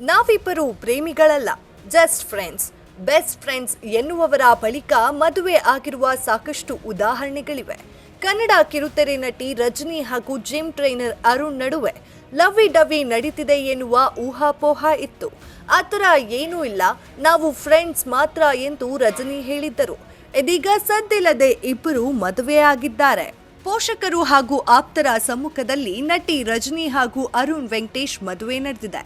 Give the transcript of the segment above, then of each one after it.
ನಾವಿಬ್ಬರು ಪ್ರೇಮಿಗಳಲ್ಲ just friends best friends ಎನ್ನುವವರ ಬಳಿಕ ಮದುವೆ ಆಗಿರುವ ಸಾಕಷ್ಟು ಉದಾಹರಣೆಗಳಿವೆ. ಕನ್ನಡ ಕಿರುತೆರೆ ನಟಿ ರಜನಿ ಹಾಗೂ ಜಿಮ್ ಟ್ರೈನರ್ ಅರುಣ್ ನಡುವೆ ಲವ್ವಿ ಡವಿ ನಡೀತಿದೆ ಎನ್ನುವ ಊಹಾಪೋಹ ಇತ್ತು. ಆ ಥರ ಏನೂ ಇಲ್ಲ, ನಾವು ಫ್ರೆಂಡ್ಸ್ ಮಾತ್ರ ಎಂದು ರಜನಿ ಹೇಳಿದ್ದರು. ಇದೀಗ ಸದ್ದಿಲ್ಲದೆ ಇಬ್ಬರು ಮದುವೆಯಾಗಿದ್ದಾರೆ ಪೋಷಕರು ಹಾಗೂ ಆಪ್ತರ ಸಮ್ಮುಖದಲ್ಲಿ ನಟಿ ರಜನಿ ಹಾಗೂ ಅರುಣ್ ವೆಂಕಟೇಶ್ ಮದುವೆ ನಡೆದಿದೆ.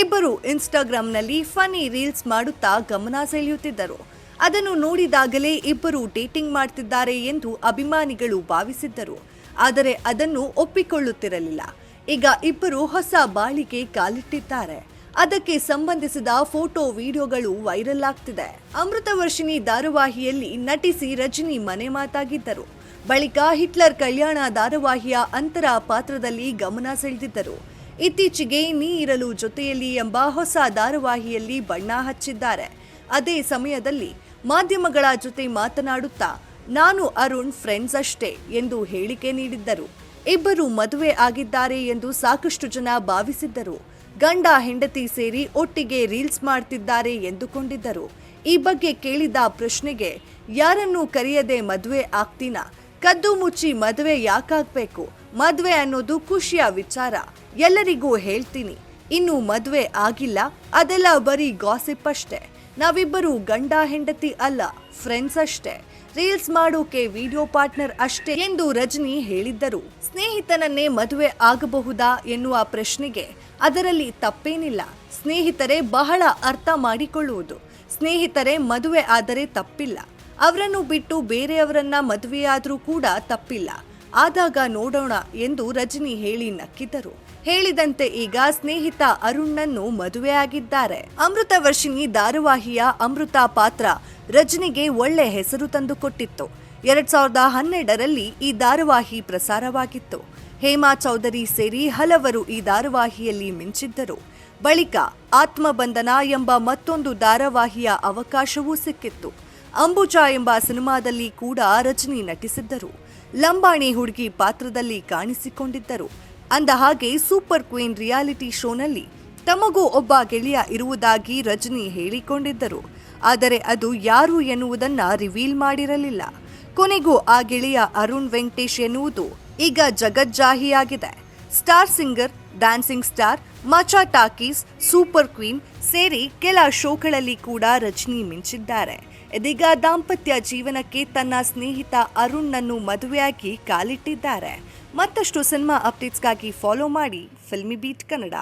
ಇಬ್ಬರು ಇನ್ಸ್ಟಾಗ್ರಾಂನಲ್ಲಿ ಫನಿ ರೀಲ್ಸ್ ಮಾಡುತ್ತಾ ಗಮನ ಸೆಳೆಯುತ್ತಿದ್ದರು. ಅದನ್ನು ನೋಡಿದಾಗಲೇ ಇಬ್ಬರು ಡೇಟಿಂಗ್ ಮಾಡ್ತಿದ್ದಾರೆ ಎಂದು ಅಭಿಮಾನಿಗಳು ಭಾವಿಸಿದ್ದರು. ಆದರೆ ಅದನ್ನು ಒಪ್ಪಿಕೊಳ್ಳುತ್ತಿರಲಿಲ್ಲ. ಈಗ ಇಬ್ಬರು ಹೊಸ ಬಾಳಿಗೆ ಕಾಲಿಟ್ಟಿದ್ದಾರೆ. ಅದಕ್ಕೆ ಸಂಬಂಧಿಸಿದ ಫೋಟೋ ವಿಡಿಯೋಗಳು ವೈರಲ್ ಆಗ್ತಿದೆ. ಅಮೃತವರ್ಷಿಣಿ ಧಾರಾವಾಹಿಯಲ್ಲಿ ನಟಿಸಿ ರಜನಿ ಮನೆ ಮಾತಾಗಿದ್ದರು. ಬಳಿಕ ಹಿಟ್ಲರ್ ಕಲ್ಯಾಣ ಧಾರಾವಾಹಿಯ ಅಂತರ ಪಾತ್ರದಲ್ಲಿ ಗಮನ ಸೆಳೆದಿದ್ದರು. ಇತ್ತೀಚೆಗೆ ನೀ ಇರಲು ಜೊತೆಯಲ್ಲಿ ಎಂಬ ಹೊಸ ಧಾರಾವಾಹಿಯಲ್ಲಿ ಬಣ್ಣ ಹಚ್ಚಿದ್ದಾರೆ. ಅದೇ ಸಮಯದಲ್ಲಿ ಮಾಧ್ಯಮಗಳ ಜೊತೆ ಮಾತನಾಡುತ್ತಾ, ನಾನು ಅರುಣ್ ಫ್ರೆಂಡ್ಸ್ ಅಷ್ಟೇ ಎಂದು ಹೇಳಿಕೆ ನೀಡಿದ್ದರು. ಇಬ್ಬರು ಮದುವೆ ಆಗಿದ್ದಾರೆ ಎಂದು ಸಾಕಷ್ಟು ಜನ ಭಾವಿಸಿದ್ದರು. ಗಂಡ ಹೆಂಡತಿ ಸೇರಿ ಒಟ್ಟಿಗೆ ರೀಲ್ಸ್ ಮಾಡ್ತಿದ್ದಾರೆ ಎಂದುಕೊಂಡಿದ್ದರು. ಈ ಬಗ್ಗೆ ಕೇಳಿದ ಪ್ರಶ್ನೆಗೆ, ಯಾರನ್ನೂ ಕರೆಯದೆ ಮದುವೆ ಆಗ್ತೀನಾ? ಕದ್ದು ಮುಚ್ಚಿ ಮದುವೆ ಯಾಕಾಗ್ಬೇಕು? ಮದುವೆ ಅನ್ನೋದು ಖುಷಿಯ ವಿಚಾರ. ಎಲ್ಲರಿಗೂ ಹೇಳ್ತೀನಿ, ಇನ್ನು ಮದುವೆ ಆಗಿಲ್ಲ, ಅದೆಲ್ಲ ಬರೀ ಗಾಸಿಪ್ ಅಷ್ಟೇ. ನಾವಿಬ್ಬರು ಗಂಡ ಹೆಂಡತಿ ಅಲ್ಲ ಫ್ರೆಂಡ್ಸ್ ಅಷ್ಟೇ. ರೀಲ್ಸ್ ಮಾಡೋಕೆ ವಿಡಿಯೋ ಪಾರ್ಟ್ನರ್ ಅಷ್ಟೇ ಎಂದು ರಜನಿ ಹೇಳಿದ್ದರು. ಸ್ನೇಹಿತನನ್ನೇ ಮದುವೆ ಆಗಬಹುದಾ ಎನ್ನುವ ಪ್ರಶ್ನೆಗೆ ಅದರಲ್ಲಿ ತಪ್ಪೇನಿಲ್ಲ. ಸ್ನೇಹಿತರೆ ಬಹಳ ಅರ್ಥ ಮಾಡಿಕೊಳ್ಳುವುದು. ಸ್ನೇಹಿತರೆ ಮದುವೆ ಆದರೆ ತಪ್ಪಿಲ್ಲ. ಅವರನ್ನು ಬಿಟ್ಟು ಬೇರೆಯವರನ್ನ ಮದುವೆಯಾದರೂ ಕೂಡ ತಪ್ಪಿಲ್ಲ. ಆದಾಗ ನೋಡೋಣ ಎಂದು ರಜನಿ ಹೇಳಿ ನಕ್ಕಿದರು. ಹೇಳಿದಂತೆ ಈಗ ಸ್ನೇಹಿತ ಅರುಣ್ನನ್ನು ಮದುವೆಯಾಗಿದ್ದಾರೆ. ಅಮೃತ ವರ್ಷಿಣಿ ಧಾರಾವಾಹಿಯ ಅಮೃತ ಪಾತ್ರ ರಜನಿಗೆ ಒಳ್ಳೆ ಹೆಸರು ತಂದುಕೊಟ್ಟಿತ್ತು. ಎರಡ್ ಸಾವಿರದ ಹನ್ನೆರಡರಲ್ಲಿ ಈ ಧಾರಾವಾಹಿ ಪ್ರಸಾರವಾಗಿತ್ತು. ಹೇಮಾ ಚೌಧರಿ ಸೇರಿ ಹಲವರು ಈ ಧಾರಾವಾಹಿಯಲ್ಲಿ ಮಿಂಚಿದ್ದರು. ಬಳಿಕ ಆತ್ಮಬಂಧನ ಎಂಬ ಮತ್ತೊಂದು ಧಾರಾವಾಹಿಯ ಅವಕಾಶವೂ ಸಿಕ್ಕಿತ್ತು. ಅಂಬುಜಾ ಎಂಬ ಸಿನಿಮಾದಲ್ಲಿ ಕೂಡ ರಜನಿ ನಟಿಸಿದ್ದರು. ಲಂಬಾಣಿ ಹುಡುಗಿ ಪಾತ್ರದಲ್ಲಿ ಕಾಣಿಸಿಕೊಂಡಿದ್ದರು. ಅಂದ ಹಾಗೆ ಸೂಪರ್ ಕ್ವೀನ್ ರಿಯಾಲಿಟಿ ಶೋನಲ್ಲಿ ತಮಗೂ ಒಬ್ಬ ಗೆಳೆಯ ಇರುವುದಾಗಿ ರಜನಿ ಹೇಳಿಕೊಂಡಿದ್ದರು. ಆದರೆ ಅದು ಯಾರು ಎನ್ನುವುದನ್ನು ರಿವೀಲ್ ಮಾಡಿರಲಿಲ್ಲ. ಕೊನೆಗೂ ಆ ಗೆಳೆಯ ಅರುಣ್ ವೆಂಕಟೇಶ್ ಎನ್ನುವುದು ಈಗ ಜಗಜ್ಜಾಹಿಯಾಗಿದೆ. Star singer, dancing star, Macha talkies, super queen ಸೇರಿ ಕೆಲ ಶೋಗಳಲ್ಲಿ ಕೂಡ ರಜನಿ ಮಿಂಚಿದ್ದಾರೆ. ಇದೀಗ ದಾಂಪತ್ಯ ಜೀವನಕ್ಕೆ ತನ್ನ ಸ್ನೇಹಿತ ಅರುಣ್ನನ್ನು ಮದುವೆಯಾಗಿ ಕಾಲಿಟ್ಟಿದ್ದಾರೆ. ಮತ್ತಷ್ಟು ಸಿನಿಮಾ ಅಪ್ಡೇಟ್ಸ್ಗಾಗಿ ಫಾಲೋ ಮಾಡಿ. Filmi beat Kannada.